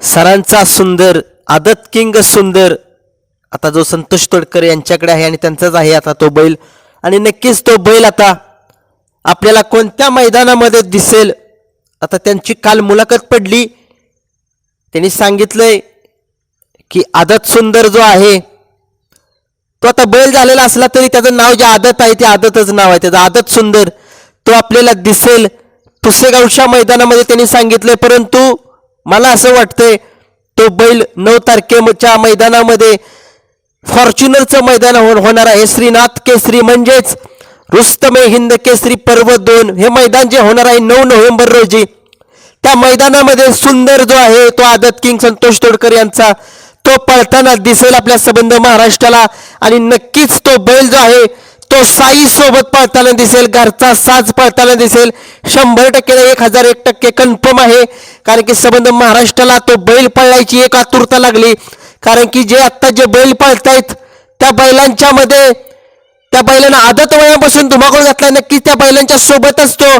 सरांचा सुंदर आदत किंग सुंदर. आता जो संतोष तोडकर यांच्याकडे आहे आणि त्यांचाच आहे आता तो बैल. आणि नक्कीच तो बैल आता आपल्याला कोणत्या मैदानामध्ये दिसेल? आता त्यांची काल मुलाखत पडली. त्यांनी सांगितलंय की आदत सुंदर जो आहे तो आता बैल झालेला असला तरी त्याचं नाव जे आदत आहे ते आदतच नाव आहे. त्याचं आदत सुंदर तो आपल्याला दिसेल. पुसेगावच्या मैदानामध्ये त्यांनी सांगितलंय परंतु मला असं वाटतंय तो बैल नऊ तारखेच्या मैदानामध्ये फॉर्च्युनरचं मैदान हो- होणार आहे. श्रीनाथ केसरी म्हणजेच रुस्तमे हिंद केसरी पर्व दोन. हे मैदान जे होणार आहे नऊ नोव्हेंबर रोजी. त्या मैदानामध्ये सुंदर जो आहे तो आदत किंग संतोष तोडकर यांचा तो पळताना दिसेल आपल्या संबंध महाराष्ट्राला. आणि नक्कीच तो बैल जो आहे तो साई सोबत पळताना दिसेल घरचा साज पळताना दिसेल. शंभर टक्के एक हजार एक टक्के कन्फर्म आहे. कारण की संबंध महाराष्ट्राला तो बैल पळायची एक आतुरता लागली. कारण की जे आत्ता जे बैल पळतायत त्या बैलांच्या मध्ये त्या बैलांना आदत वयापासून धुमाकूळ घातला. नक्की त्या बैलांच्या सोबतच तो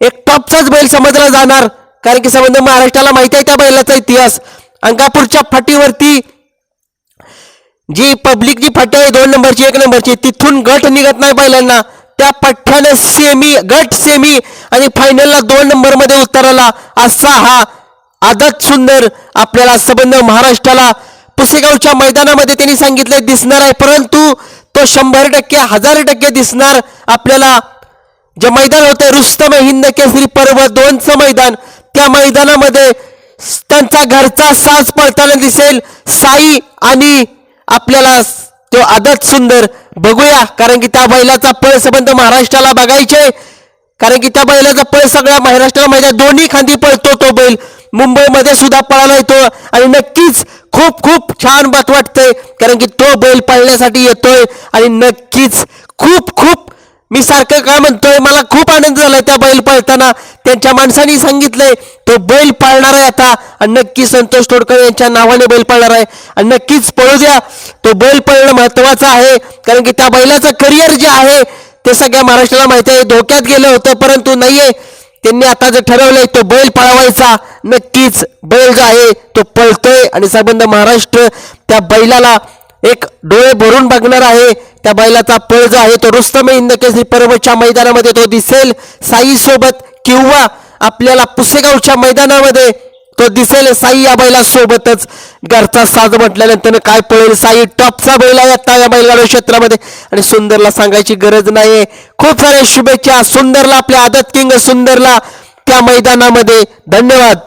एक टॉपचाच बैल समजला जाणार. कारण की संबंध महाराष्ट्राला माहिती आहे त्या बैलाचा इतिहास. अंगापूरच्या फाटीवरती जी पब्लिक जी फाटी आहे दोन नंबरची एक नंबरची तिथून गट निघत नाही पहिल्यांदा त्या पठ्ठ्यानं सेमी गट सेमी आणि फायनलला दोन नंबरमध्ये उतरला असा हा आदत सुंदर आपल्याला संबंध महाराष्ट्राला. पुसेगावच्या मैदानामध्ये त्यांनी सांगितले दिसणार आहे परंतु तो शंभर टक्के हजार टक्के दिसणार आपल्याला. जे मैदान होतं रुस्तम हिंद केसरी पर्व दोनचं मैदान. त्या मैदानामध्ये त्यांचा घरचा साज पळताना दिसेल साई आणि आपल्याला तो आदत सुंदर. बघूया कारण की त्या बैलाचा पळ संबंध महाराष्ट्राला बघायचे. कारण की त्या बैलाचा पळ सगळ्या महाराष्ट्राला माहिती दोन्ही खांदी पळतो तो बैल. मुंबईमध्ये सुद्धा पळाला येतो आणि नक्कीच खूप खूप छान बात वाटतंय. कारण की तो बैल पळण्यासाठी येतोय. आणि नक्कीच खूप खूप मी सारखं काय म्हणतोय मला खूप आनंद झालाय त्या बैल पळताना. त्यांच्या माणसांनी सांगितलंय तो बैल पाळणार आहे आता. आणि नक्की संतोष तोडकर यांच्या नावाने बैल पाळणार आहे. आणि नक्कीच पळू द्या. तो बैल पळणं महत्वाचं आहे. कारण की त्या बैलाचं करिअर जे आहे ते सगळ्या महाराष्ट्राला माहिती आहे. धोक्यात गेलं होतं परंतु नाहीये. त्यांनी आता जे ठरवलंय तो बैल पळवायचा. नक्कीच बैल जो आहे तो पळतोय. आणि संबंध महाराष्ट्र त्या बैलाला एक डोळे भरून बघणार आहे. त्या बैलाचा पळ जो आहे तो रुस्तमे हिंद केसरी पर्वच्या मैदानामध्ये तो दिसेल. साई सोबत किंवा आपल्याला पुसेगावच्या मैदानामध्ये तो दिसेल साई या बैला सोबतच घरचा साज म्हटल्यानंतर काय पळेल साई? टॉपचा बैल आहे आता या बैलगाडा क्षेत्रामध्ये. आणि सुंदरला सांगायची गरज नाहीये. खूप साऱ्या शुभेच्छा सुंदरला आपल्या आदत किंग सुंदरला. त्या मैदानामध्ये धन्यवाद.